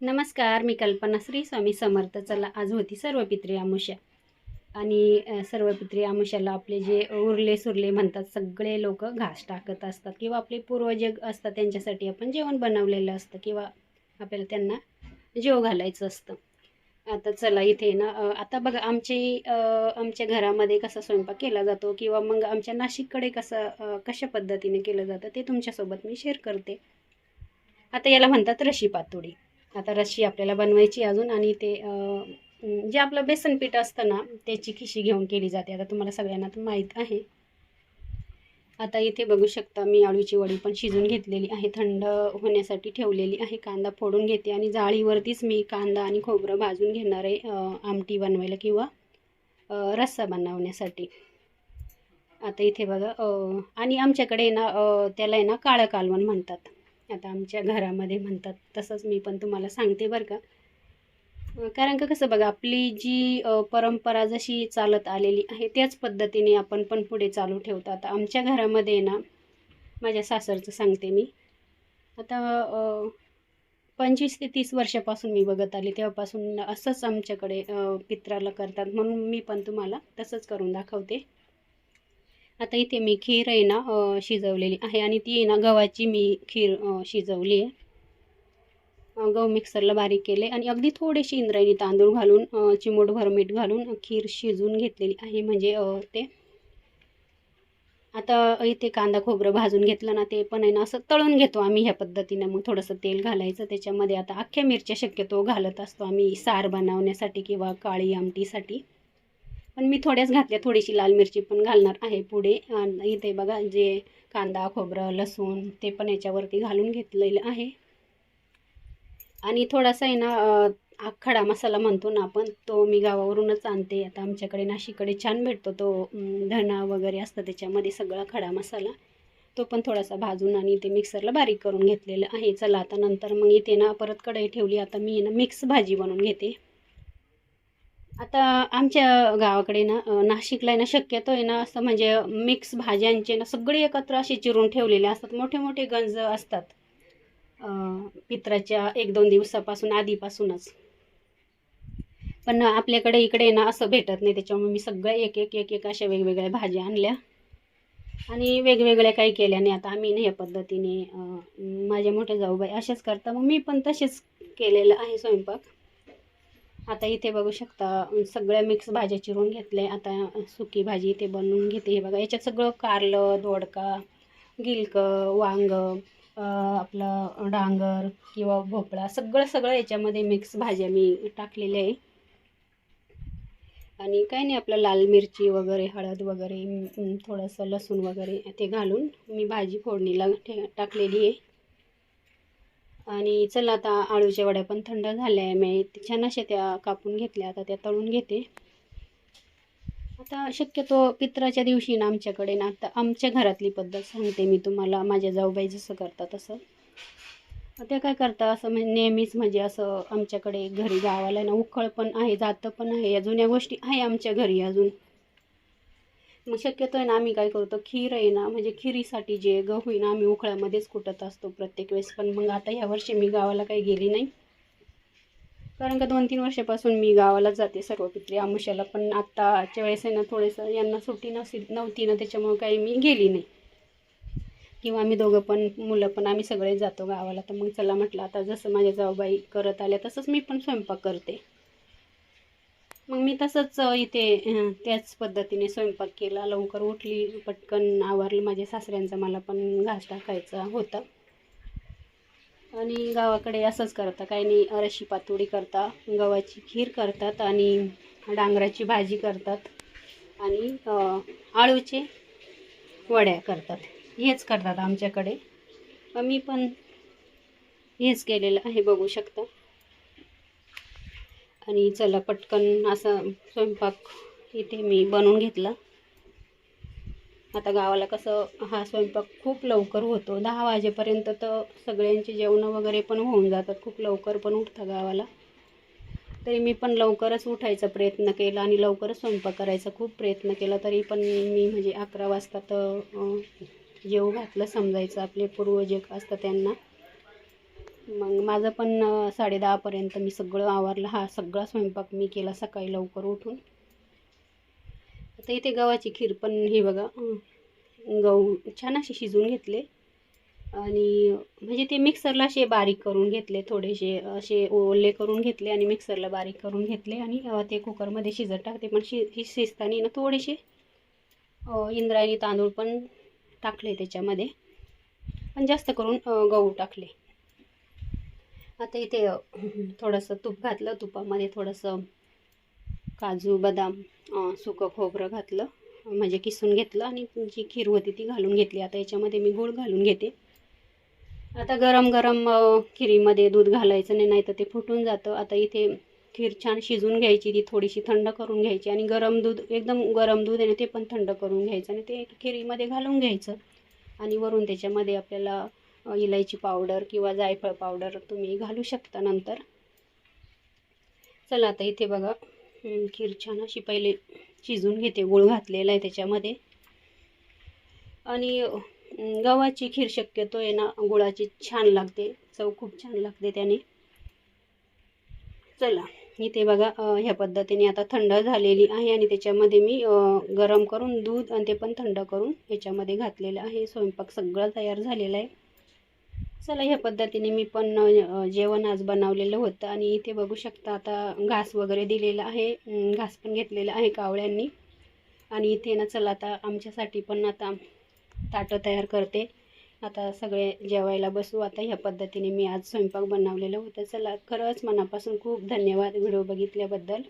नमस्कार मी कल्पना श्री स्वामी समर्थ. चला आज होती सर्वपित्री आमुष्या. आणि सर्व सर्वपित्री आमुष्याला आपले जे उरले सुरले म्हणतात सगळे लोक घास टाकत असतात किंवा आपले पूर्वज असतात त्यांच्यासाठी आपण जेवण बनवलेलं असतं किंवा आपल्याला त्यांना जेव घालायचं असतं. आता चला इथे ना आता बघा आमची आमच्या घरामध्ये कसा स्वयंपाक केला जातो किंवा मग आमच्या नाशिककडे कसं कशा पद्धतीने केलं जातं ते तुमच्यासोबत मी शेअर करते. आता याला म्हणतात रशी पातोडी. आता रशी आपल्याला बनवायची अजून आणि ते जे आपलं बेसन पीठ असतं ना त्याची खिशी घेऊन केली जाते. आता तुम्हाला सगळ्यांना तर माहीत आहे. आता इथे बघू शकता मी आळूची वडी पण शिजून घेतलेली आहे. थंड होण्यासाठी ठेवलेली आहे. कांदा फोडून घेते आणि जाळीवरतीच मी कांदा आणि खोबरं भाजून घेणार आहे आमटी बनवायला किंवा रस्सा बनवण्यासाठी. आता इथे बघा आणि आमच्याकडे ना त्याला आहे ना काळं कालवण म्हणतात. आता आमच्या घरामध्ये म्हणतात तसंच मी पण तुम्हाला सांगते बरं का. कारण का कसं बघा आपली जी परंपरा जशी चालत आलेली आहे त्याच पद्धतीने आपण पण पुढे चालू ठेवतो. आता आमच्या घरामध्ये ना माझ्या सासरचं सांगते मी. आता पंचवीस ते तीस वर्षापासून मी बघत आली तेव्हापासून असंच आमच्याकडे पित्राला करतात म्हणून मी पण तुम्हाला तसंच करून दाखवते. आता इथे मी खीर आहे ना शिजवलेली आहे आणि ती आहे ना गव्हाची मी खीर शिजवली आहे. गहू मिक्सरला बारीक केले आणि अगदी थोडेशी इंद्रायणी तांदूळ घालून चिमूटभर मीठ घालून खीर शिजून घेतलेली आहे. म्हणजे ते आता इथे कांदा खोबरं भाजून घेतलं ना ते पण आहे ना असं तळून घेतो आम्ही ह्या पद्धतीनं. मग थोडंसं तेल घालायचं त्याच्यामध्ये आता अख्ख्या मिरच्या शक्यतो घालत असतो आम्ही. सार बनवण्यासाठी किंवा काळी आमटीसाठी. पण मी थोड्याच घातल्या थोडीशी लाल मिरची पण घालणार आहे पुढे. आणि इथे बघा जे कांदा खोबरं लसूण ते पण याच्यावरती घालून घेतलेलं आहे. आणि थोडासा आहे ना खडा मसाला म्हणतो ना आपण तो मी गावावरूनच आणते. आता आमच्याकडे नाशिककडे छान भेटतो तो धना वगैरे असतं त्याच्यामध्ये सगळा खडा मसाला. तो पण थोडासा भाजून आणि ते मिक्सरला बारीक करून घेतलेलं आहे. चला आता नंतर मग इथे ना परत कढई ठेवली. आता मी ना मिक्स भाजी बनवून घेते. आता आमच्या गावाकडे ना नाशिकला आहे ना शक्यतो आहे ना असं म्हणजे मिक्स भाज्यांचे ना सगळे एकत्र असे चिरून ठेवलेले असतात. मोठे मोठे गंज असतात. पित्राच्या एक दोन दिवसापासून आधीपासूनच. पण आपल्याकडे इकडे ना असं भेटत नाही. त्याच्यामुळे मी सगळं एक एक एक एक अशा वेगवेगळ्या भाज्या आणल्या. आणि वेगवेगळ्या काही केल्या नाही. आता आम्ही ना या पद्धतीने माझ्या मोठ्या जाऊबाई अशाच करता मग मी पण तसेच केलेलं आहे स्वयंपाक. आता इथे बघू शकता सगळ्या मिक्स भाज्या चिरून घेतले आता सुकी भाजी इथे बनवून घेते. हे बघा याच्यात सगळं कारलं दोडका गिलकं वांग आपलं डांगर किंवा भोपळा सगळं सगळं याच्यामध्ये मिक्स भाज्या मी टाकलेल्या आहे. आणि काही नाही आपलं लाल मिरची वगैरे हळद वगैरे थोडंसं लसूण वगैरे ते घालून मी भाजी फोडणीला ठे टाकलेली आहे. आणि चला आता आळूच्या वड्या पण थंड झाल्या आहे मी छान अशा त्या कापून घेतल्या आता त्या तळून घेते. आता शक्यतो पित्राच्या दिवशी ना आमच्याकडे ना आता आमच्या घरातली पद्धत सांगते मी तुम्हाला माझ्या जाऊबाई जसं करतात तसं. ते काय करतात असं म्हणजे नेहमीच म्हणजे असं आमच्याकडे घरी गावाला ना उखळ पण आहे जातं पण आहे या जुन्या गोष्टी आहे आमच्या घरी अजून. मग शक्यतो आहे ना आम्ही काय करतो खीर आहे ना म्हणजे खिरीसाठी जे गहू आहे ना आम्ही उखळ्यामध्येच कुटत असतो प्रत्येक वेळेस. पण मग आता ह्या वर्षी मी गावाला काही गेली नाही. कारण का दोन तीन वर्षापासून मी गावाला जाते सर्व पित्री आमुष्याला पण आत्ताच्या वेळेस आहे ना थोडंसं यांना सुट्टी नसती नव्हती ना त्याच्यामुळं काही मी गेली नाही. किंवा आम्ही दोघं पण मुलं पण आम्ही सगळे जातो गावाला. तर मग चला म्हटलं आता जसं माझ्या जाऊबाई करत आल्या तसंच मी पण स्वयंपाक करते. मग मी तसंच इथे त्याच पद्धतीने स्वयंपाक केला. लवकर उठली पटकन आवरलं. माझ्या सासऱ्यांचा मला पण घास टाकायचा होता. आणि गावाकडे असंच करता. काही नाही अरशी पातोडी करता गव्हाची खीर करतात आणि डांगराची भाजी करतात. आणि आळूचे वड्या करतात. हेच करतात आमच्याकडे. मी पण हेच केलेलं आहे बघू शकता. आणि चला पटकन असा स्वयंपाक इथे मी बनवून घेतला. आता गावाला कसं हा स्वयंपाक खूप लवकर होतो. दहा वाजेपर्यंत तर सगळ्यांची जेवणं वगैरे पण होऊन जातात. खूप लवकर पण उठतं गावाला. तरी मी पण लवकरच उठायचा प्रयत्न केला आणि लवकरच स्वयंपाक करायचा खूप प्रयत्न केला. तरी पण मी म्हणजे अकरा वाजता तर जेव घातलं समजायचं. आपले पूर्वज एक असतं त्यांना. मग माझं पण साडेदहापर्यंत मी सगळं आवरलं. हा सगळा स्वयंपाक मी केला सकाळी लवकर उठून. आता इथे गव्हाची खीर पण ही बघा गहू छान असे शिजून घेतले. आणि म्हणजे ते मिक्सरला असे बारीक करून घेतले थोडेसे असे ओले करून घेतले आणि मिक्सरला बारीक करून घेतले आणि ते कुकरमध्ये शिजत टाकते. पण शि ही शिजताना ना थोडेसे इंद्रायणी तांदूळ पण टाकले त्याच्यामध्ये. पण जास्त करून गहू टाकले. आता इथे थोडंसं तूप घातलं. तुपामध्ये थोडंसं काजू बदाम सुकं खोबरं घातलं. म्हणजे किसून घेतलं आणि जी खीर होती ती घालून घेतली. आता याच्यामध्ये मी गूळ घालून घेते. आता गरम गरम खिरीमध्ये दूध घालायचं नाही नाही तर ते फुटून जातं. आता इथे खीर छान शिजून घ्यायची ती थोडीशी थंड करून घ्यायची. आणि गरम दूध एकदम गरम दूध आहे ना ते पण थंड करून घ्यायचं. आणि ते खिरीमध्ये घालून घ्यायचं. आणि वरून त्याच्यामध्ये आपल्याला इलायची पावडर किंवा जायफळ पावडर तुम्ही घालू शकता नंतर. चला आता इथे बघा. खीर छान अशी पहिले शिजून घेते गुळ घातलेला आहे त्याच्यामध्ये. आणि गव्हाची खीर शक्यतो आहे ना गुळाची छान लागते. चव खूप छान लागते त्याने. चला इथे बघा ह्या पद्धतीने आता थंड झालेली आहे आणि त्याच्यामध्ये मी गरम करून दूध आणि ते पण थंड करून ह्याच्यामध्ये घातलेलं आहे. स्वयंपाक सगळं तयार झालेला आहे. चला ह्या पद्धतीने मी पण जेवण आज बनवलेलं होतं आणि इथे बघू शकता आता घास वगैरे दिलेला आहे. घास पण घेतलेला आहे कावळ्यांनी. आणि इथे ना चला आता आमच्यासाठी पण आता ताटं तयार करते. आता सगळे जेवायला बसू. आता ह्या पद्धतीने मी आज स्वयंपाक बनवलेलं होतं. चला खरंच मनापासून खूप धन्यवाद व्हिडिओ बघितल्याबद्दल.